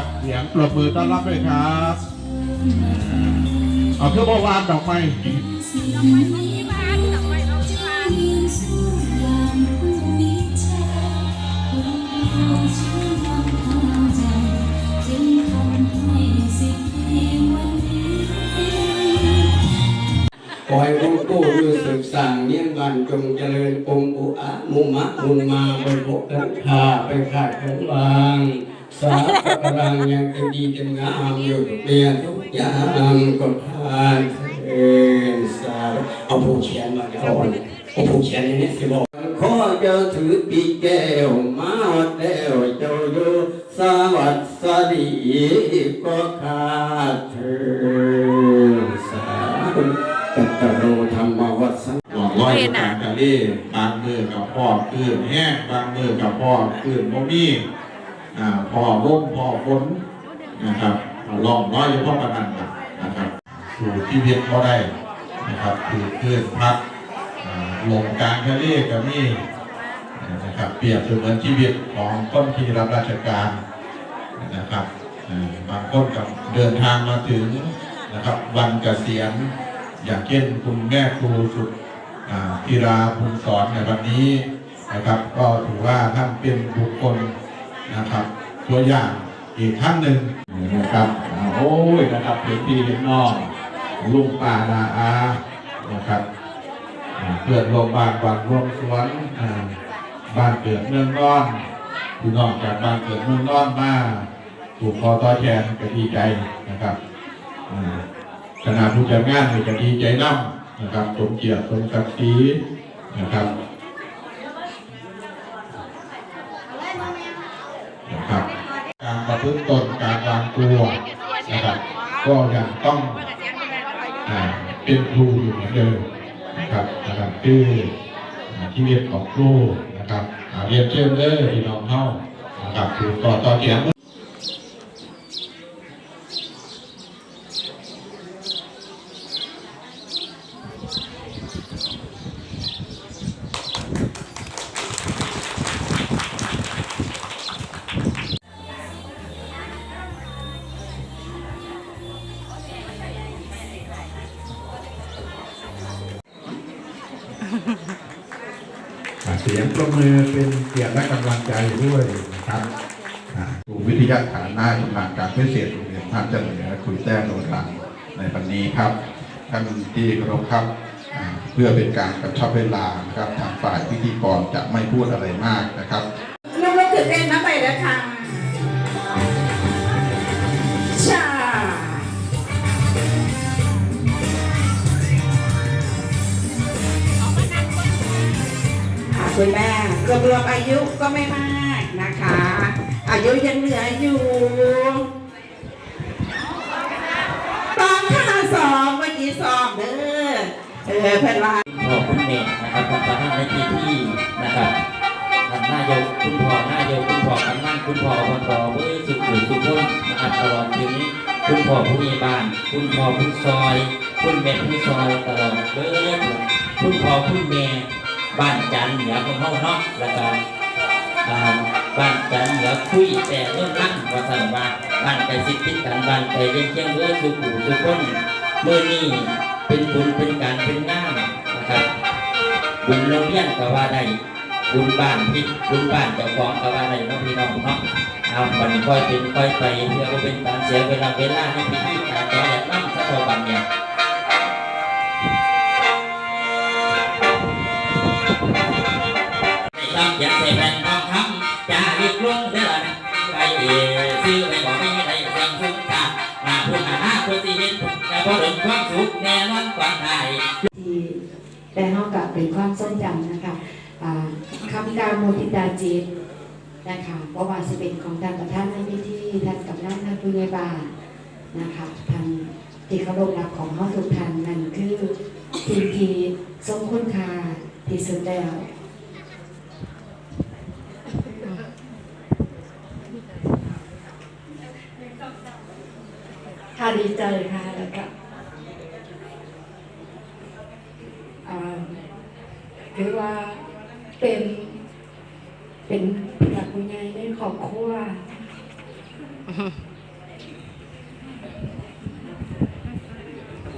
นะครับเสียงปรบมือต้อนรับด้วยครับเอาเครื่องบวานดอกไม้ขอให้ผู้กู้รู้สึกสั่งเนียนบันจงเจริญองค์อุอะมุมะมุนมาบนบกกันข้าไปขาดของวาง สาพรังยังจะดีจะงามอยู่เปียทุกอย่างก็ทานเอนสาธุเอาผู้เขียนมาเอาอ่อนเอาผู้เขียนในนี้สิบอกขอเจ้าถือปีแก้วมาวัดแล้วเจ้าอยู่สวัสดีก็ขาดเธอสาธุตัตตโรธรรมวัสสดอกร้อยกลางทะเลบางมือกับพ่อคืนแห้งบางมือกับพ่อคืนโมมี่อ่า พอร่มพอฝนนะครับลองร้อยอยู่พ่อประนันนะครับสู่ชีวิตก็ได้นะครับคือคลื่นพัดลมกลางทะเลก็มีนะครับเปรียบเสมือนชีวิตของคนที่รับราชการนะครับบางคนกับเดินทางมาถึงนะครับวันเกษียณอย่างเช่นคุณแม่ครูสุดธีราบุญสอนในวันนี้นะครับ ก็ถือว่าท่านเป็นบุคคล นะครับ ตัวอย่างอีกท่านหนึ่งนะครับโอ้ยนะครับเห็นพี่เห็นน้องลุงป่านาอานะครับเพื่อนโรงพยาบาลวังรวมสวนบ้านเกิดเมืองนอนพี่น้องจากบ้านเกิดเมืองนอนมาถูกคอต่อแทนก็ดีใจนะครับอ่าคณะผู้จัดงานในจะดีใจน้ำนะครับสมเกียรติสมศักดิ์ศรีนะครับ พื้นตนการวางตัวนะครับ ก็ยังต้องเป็นครูอยู่เหมือนเดิมนะครับนะครับคืออ่เรียนของครูนะครับเรียนเชิญเด้อพี่น้องเฮานะครับคือต่อต่อเขียน นี้ครับท่านที่เคารพครับเพื่อเป็นการกระชับเวลานะครับทางฝ่ายพิธีกรจะไม่พูดอะไรมากนะครับลูกลูกตื่นเต้นนะไปแล้วค่ะชาค่ะคุณแม่รวมรวมๆอายุก็ไม่มาก เออเพื่อนว่าพ่อคุณแม่นะครับท่านประธานในที่ที่นะครับท่านนายกคุณพ่อหน้ายกคุณพ่อกำนันคุณพ่ออบตเว้ยสุขุมสุขคนนะครับตลอดถึงคุณพ่อผู้ใหญ่บ้าน คุณพ่อผู้ซอย คุณแม่ผู้ซอยตลอดเบิดคุณพ่อคุณแม่บ้านจันทร์เหนือของเฮาเนาะแล้วก็อ่าบ้านจันทร์เหนือคุยแต่เรื่องนั่งว่าสันว่าบ้านไก่สิทธิ์ติดกันบ้านไก่เลี้ยงเชียงเรือสุขุมสุขคนเมื่อนี้ เป็นบุญเป็นการเป็นงานนะครับ บุญโรงเรียนก็ว่าได้บุญบ้านพิษบุญบ้านเจ้าของก็ว่าได้เน้องพี่น้องเนาะเอาบันค่อยเป็นค่อยไปเพื่อเป็นการเสียเวลาเวลาในพิธีการต่อแบบนั่งสักพอบันเนี่ยในต้องเขียนใส่แผ่นทองคำจารีกลวงเด้อนไปเอ่ยซื้อไปบอกไม่ได้เสียงสุขกาหน้าพุ่นหน้าหน้าคนที่เห็น แต่พอถึงความสุขแน่นอนกว่าไทยที่ได้เท่ากับเป็นความทรงจำนะคะอ่าคำการโมทิตาจิตนะคะว่าว่าสิเป็นของท่านประธานในพิธีท่านกำนันท่านผู้ใหญ่บ้านนะคะท่านที่เคารพรักของเขาทุกท่านนั่นคือสิ่งที่ทรงคุณค่าที่สุดแล้วค่ะดีใจค่ะแล้วก็ ถือว่าเป็นเป็นหลักว่ายในครอบครัว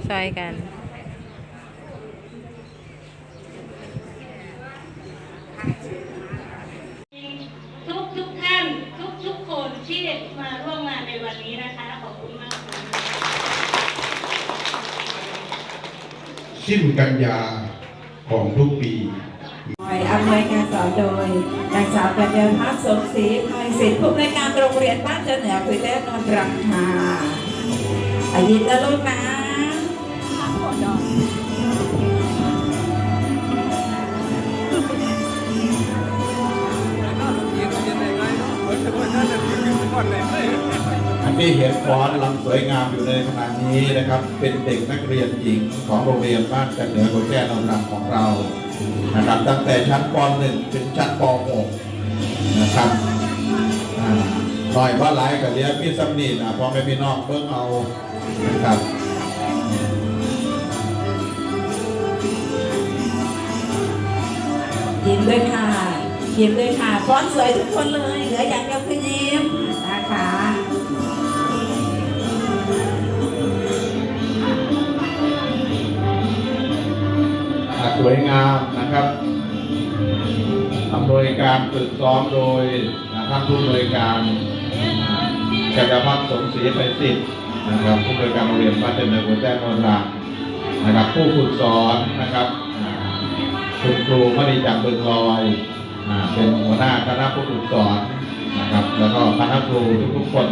ซอยกันทุกทุกท่านทุกทุกคนที่มาร่วมงานในวันนี้นะคะ ขอบคุณมาก สิ้นกันยา ของทุกปีอำนวยการสอนโดยนางสาวกัญญาพัฒน์สมศรีภัยศิลป์ผู้อำนวยการโรงเรียนบ้านเจเหนือคุยเล่นนนทรังค่ะอายินนะลูกนะอัน ที่เห็นฟ้อนลำสวยงามอยู่ในขณะนี้นะครับ เป็นเด็กนักเรียนหญิงของโรงเรียนบ้านกันเหนือโกแก้นนท์ของเรานะครับตั้งแต่ชั้นป .1 ถึงชั้นป .6 นะครับหน่อยว่าหลายกับเลี้ยงพี่สำนีนะพ่อแม่พี่น้องเพิ่งเอานะครับยิ้มด้วยค่ะยิ้มด้วยค่ะฟ้อนสวยทุกคนเลยเหลืออย่างเดียวคือ สวยงามนะครับอำนวยการฝึกซ้อมโดยอ่าท่านผู้อำนวยการจักรพัฒน์สมศรีไปสิทธิ์นะครับ ผู้อำนวยการโรงเรียนบ้านเจริญหัวแจ้งนนทรังนะครับ ผู้ฝึกสอนนะครับคุณครูมณีจักรเบิงลอยอ่าเป็นหัวหน้าคณะผู้ฝึกสอนนะครับ แล้วก็คณะครูทุกๆคน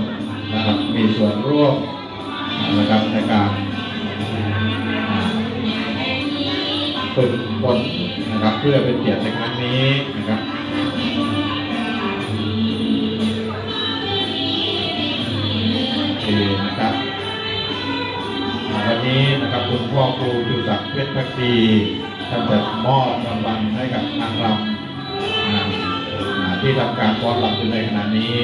นะครับมีส่วนร่วมนะครับในการ ฝึกฝนนะครับเพื่อเป็นเกียรติในครั้งนี้นะครับโอนะครับวันนี้นะครับคุณพ่อครูชูศักดิ์เพชรพักดีท่านจะมอบรางวัลให้กับทางรำอ่าอ่าที่ทำการฟ้อนรำอยู่ในขณะนี้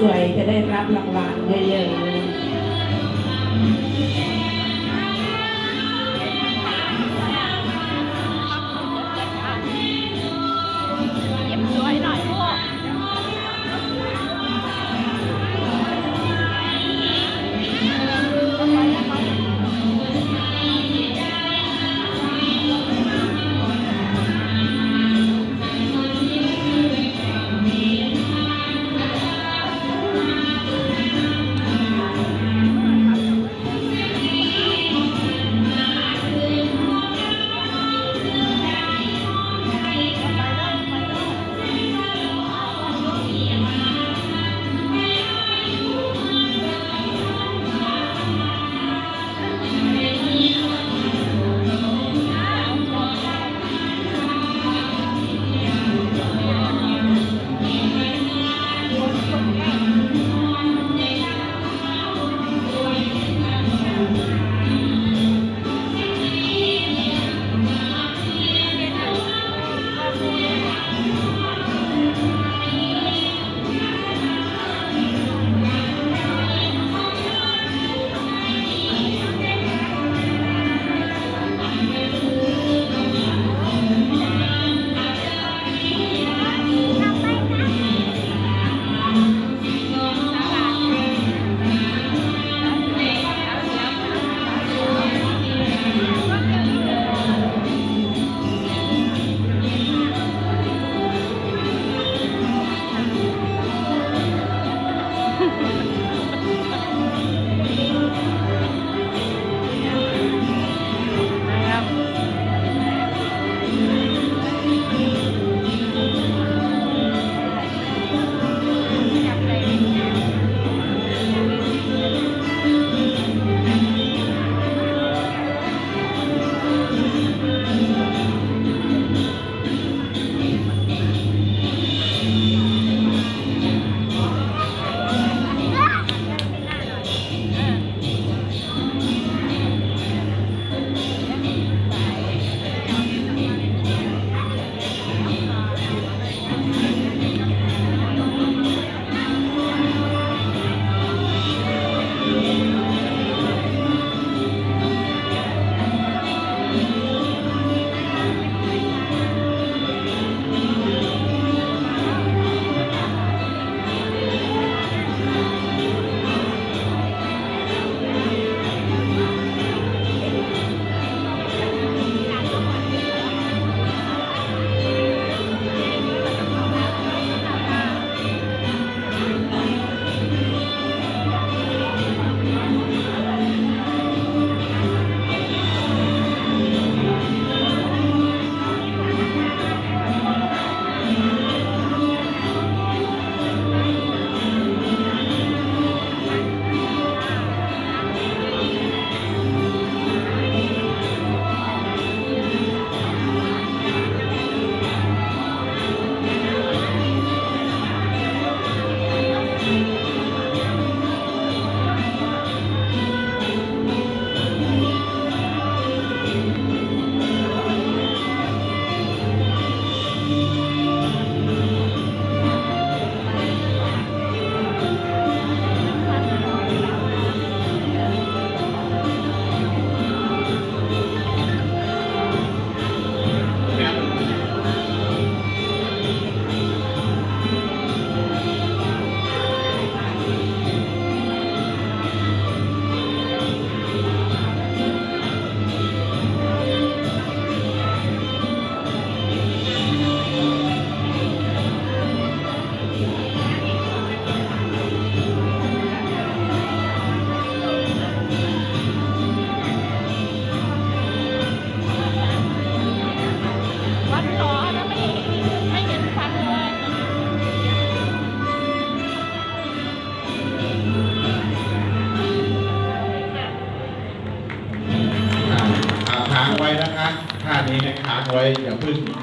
สวยๆจะได้รับรางวัลเยอะๆ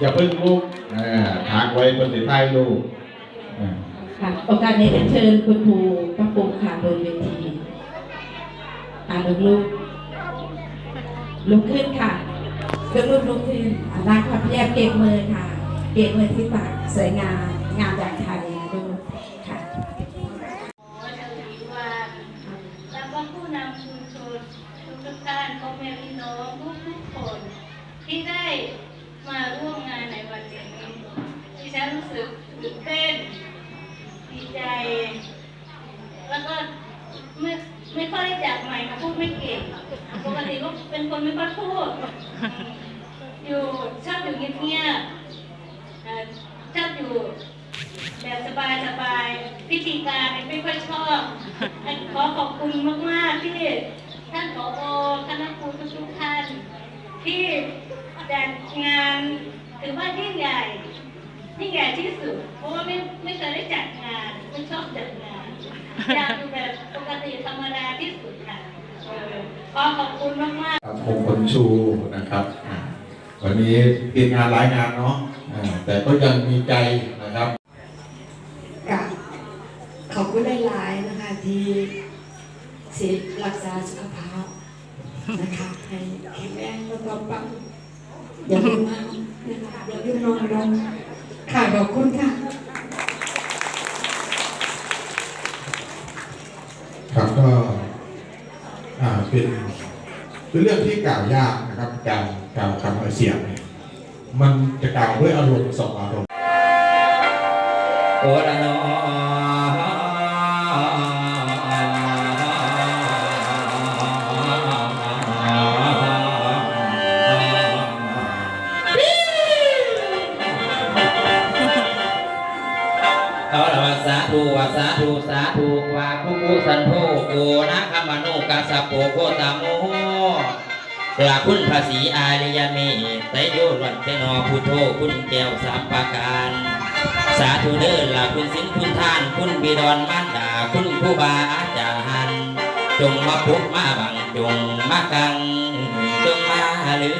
อย่าเพิ่งลูกเออค้างไว้บนติดท้ายลูกค่ะโอกาสนี้เรียนเชิญคุณครูพระปูค่ะบนเวทีอ่าลูกลูกลุกขึ้นค่ะลูกลุกลุกขึ้นอ่านั่งพับเพียบเก็บมือค่ะ เก็บมือที่ปากสวยงามงามจากไทยนะลูกค่ะ ขอเชิญอีกว่าแล้วก็ผู้นำชุมชนทุกๆท่านพ่อแม่พี่น้องทุกๆคน ที่ได้มาร่วมงานในวันนี้ที่ฉันรู้สึกตื่นเต้น ดีใจ แล้วก็ไม่ไม่ค่อยได้จับใหม่ค่ะพูดไม่เก่ง ปกติก็เป็นคนไม่ค่อยพูด อยู่ชอบอยู่เงียบๆเอ่อชอบอยู่ แบบสบายสบายๆพิธีการเนี่ยไม่ค่อยชอบขอขอบคุณมาก ๆ ที่ท่านผอคณะครูทุกๆท่าน ที่จัดงานถือว่ายิ่งใหญ่ ยิ่งใหญ่ที่สุดเพราะว่าไม่ไม่เคยได้จัดงานไม่ชอบจัดงานอยากอยู่แบบปกติธรรมดาที่สุดค่ะเออขอขอบคุณมากๆครับผมคนชูนะครับอ่าวันนี้เตรียมงานหลายงานเนาะอ่าแต่ก็ยังมีใจนะครับกับขอบคุณหลายๆนะคะที่สิรักษาสุขภาพนะคะให้แข็งแรงแล้วก็ปังอย่าลืมมานะคะอย่าลืมนอนลง ค่ะขอบคุณค่ะ ครับก็อ่าเป็นเป็นเรื่องที่กล่าวยากนะครับ การกล่าวคำเสียงเนี่ยมันจะกล่าวด้วยอารมณ์สองอารมณ์โอละนอเอา ธุวะสาธุสาธุวาคุกุสันโธโกนะคมโนกัสสโปโกตามโมลาคุณภาษีอาริยเมตไตโยรันเตนอพุทโธคุณแก้วสามประการ สาธุเด้อลาคุณสินคุณท่าน คุณบิดอนมารดาคุณผู้บาอาจารย์จงมาพุกมาบังจงมากังจงมาเลื่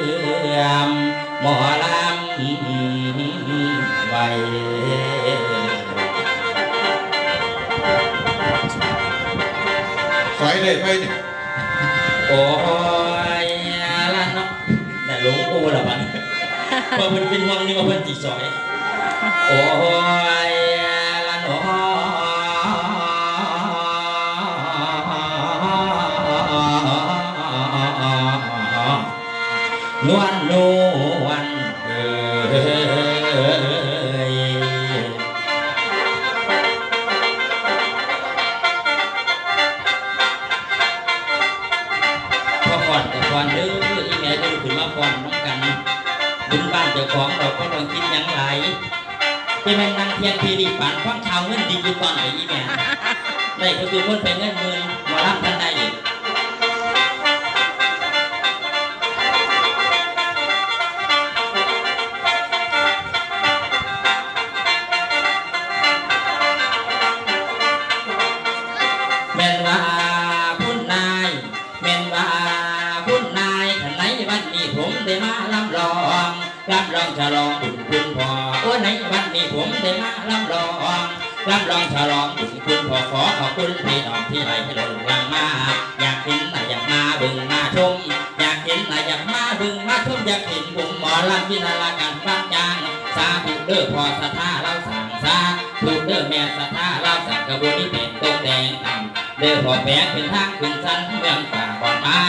อมหมอลำไว้ เลยไปเนี่ยโอ้ยละเนาะแต่หลงปูละบันเพราะมันเป็นห่วงนี่ว่าเพิ่นจิซอย โอ้ยละเนาะนวล บุญบ้านเจ้าของเราก็ต้องคิดอยังไรจะเป็นนางเทียนทีรีปันฟังชาวเงินดิจิตอลไปอีแม่ได้ก็คือคนไปเงินหมื่นมารับทันใด องลำลองฉลองบุญคุณพ่อขอขอบคุณพี่น้องที่ให้ให้เราลังมา อยากเห็นน่ะอยากมาบึงมาชม อยากเห็นน่ะอยากมาบึงมาชมอยากเห็นบุญหมอลำที่นาลาการฟังจางสาธุเด้อพอสัทธาเราสั่งสาธุเด้อแม่สัทธาเราสั่งกระบวนนี้เป็นตกแต่งตำเดินพอแปกเป็นทางขึ้นสันเมืองป่าก่อนไม้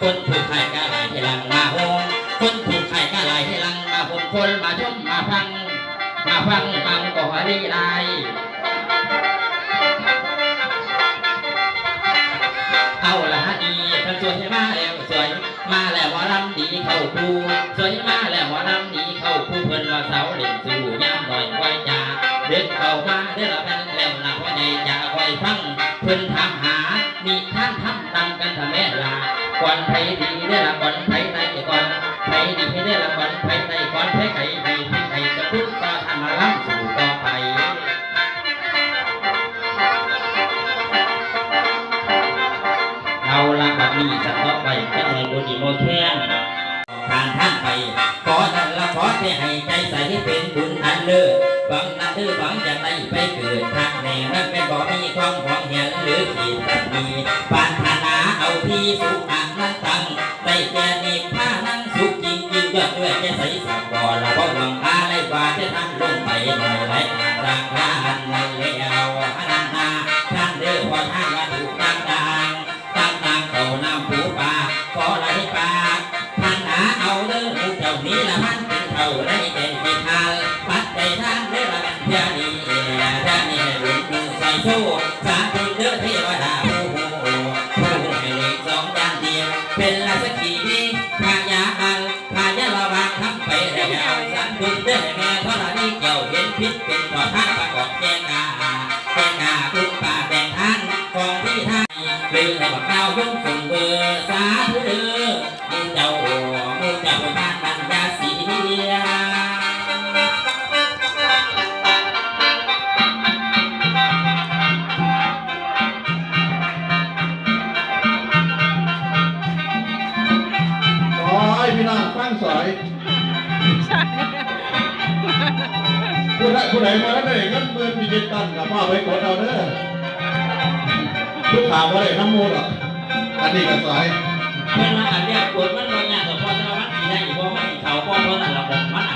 คนถูกไข่กะไหลให้ลังมาโฮมคนถูกไข่กะไหลให้ลังมาโฮมคนมาชมมาฟัง มาฟังฟังก็รีไร วยให้มาแล้วสวย มาแล้วว่าลำดีเข้าคูสวยมาแล้วว่าลำดีเข้าคูเพิ่นว่าเสาเล่นสู่ยามหน่อยไว้จ่าเดินเข้ามาเด้อละแม่นแล้วนะว่าใหญ่จะคอยฟังเพิ่นถามหามีท่านทำตังกันทำแม่ลาก่อนไผดีเด้อละก่อนไผในก่ บุญอันเลิศหวังนะเธอหวังจะได้ไปเกิดทางแน่มันเป็นบ่มีความหวังเห็นหรือขีดตัดมีปารถนาเอาที่สุขอันนั้นตั้งได้แก่นิพพานังสุขจริงจริงยอดด้วยแค่ใสสักบ่อละบ่หวังอะไรว่าจะทำลงไปหน่อยไรทางทานนั่นแล้วอนันนาท่านเด้อพอท่านว่าถูกต่างต่างต่างต่างเขานำผู้ปลาขอไหลปลาท่านหาเอาเด้อเจ้านี้ละมันเป็นเท่าได้ พิษเป็นขอท่านประกอบแกงกาแกงกาคุณป่าแบ่งท่านของที่ท่านเป็นให้บักข้าวยงส่งเบอร์สาธุเด้อมึงเจ้ามึงเจ้าคนบ้านปัญญาสีสอยพี่น้องฟังสอย ผู้ใดผู้ใดมาแล้วได้เงินเมื่นดิจิตอลกับพ่อไปกดเอาเด้อผู้ถามว่าได้น้ำมูลหรอกอันนี้ก็สายเพื่อนมาอันเนี้ยปวดมันนอนยากแต่พอจะมันกินได้อยู่เพราะมันเขาพอเพราะนั่นเราบอกมัน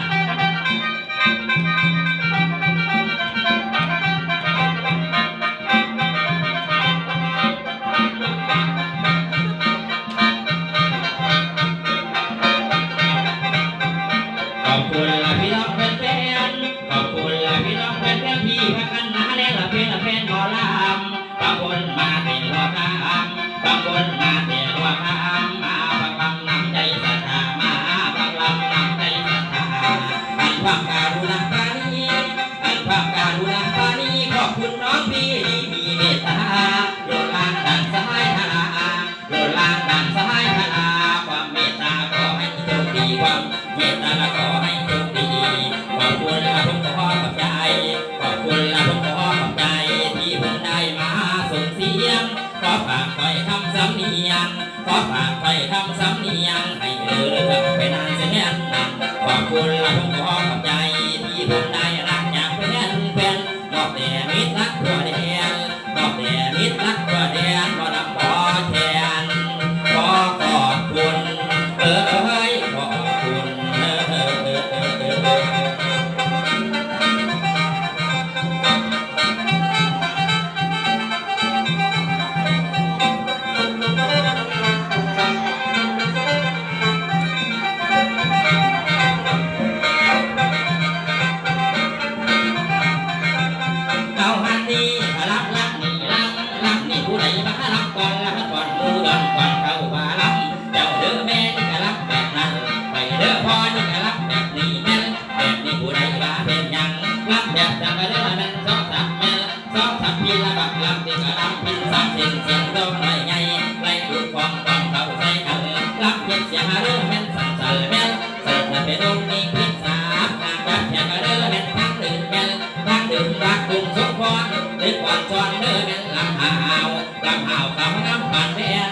ำหาวคำน้ำผ่านแฟน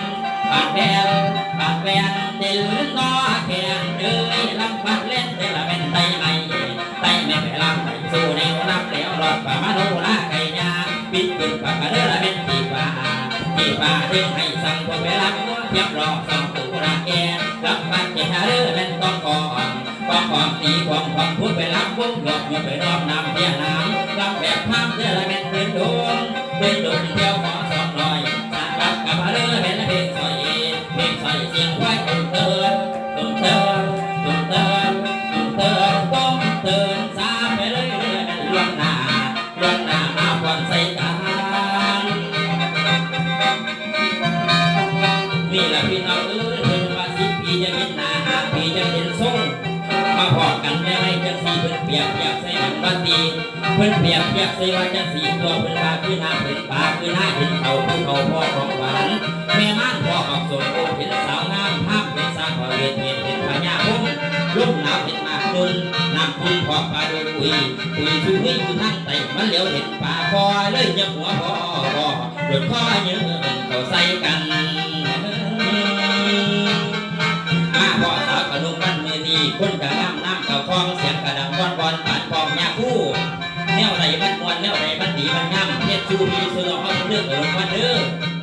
ผ่านแฟนผ่านแฟนเดินต่อแขนเด้อลำพัดเล่นเด้อละเป็นไตไม่ไตไม่ไปลำไปสู้แนวลำแล้วรอดป่ามาโนลาไก่ยาปิดปิดปากเด้อละเป็นตีฟ้าตีฟ้าถึงให้สั่งพวกไปลำเทียบรอสองตัวรักแกลำพัดแกเด้อเป็นกองก่องกองกองตีกองกองพูดไปลำวงหลบอยู่ไปรอบน้ำเพียน้ำลำแบบภาพเด้อละเป็นเพื่อนโดนเป็นดนเที่ยวขอ เพิ่นเปรียบเทียบใส่ว่าจังสีตัวเพิ่นว่าคือหน้าเพิ่นปากคือหน้าเห็นเขาผู้เขาพ่อของหวานแม่ม่านพ่อออกสมโอเห็นสาวงามภาพเป็นสร้างพอเวียนเวียนเห็นพญาพงลุ่มหนาวเห็นมากนุนน้ำคุณพ่อปลาดนคุยคุยชื่อเฮ้ยอยู่ทางไตมันเหลียวเห็นป่าคอเลยยับหัวพ่อพ่อโดนข้อเยืนเขาใส่กัน วไหนมันมวนแนวไหนมันดีมันงามเพชรชูมีสู้เราเข้าเรื่องเออวันเด้อ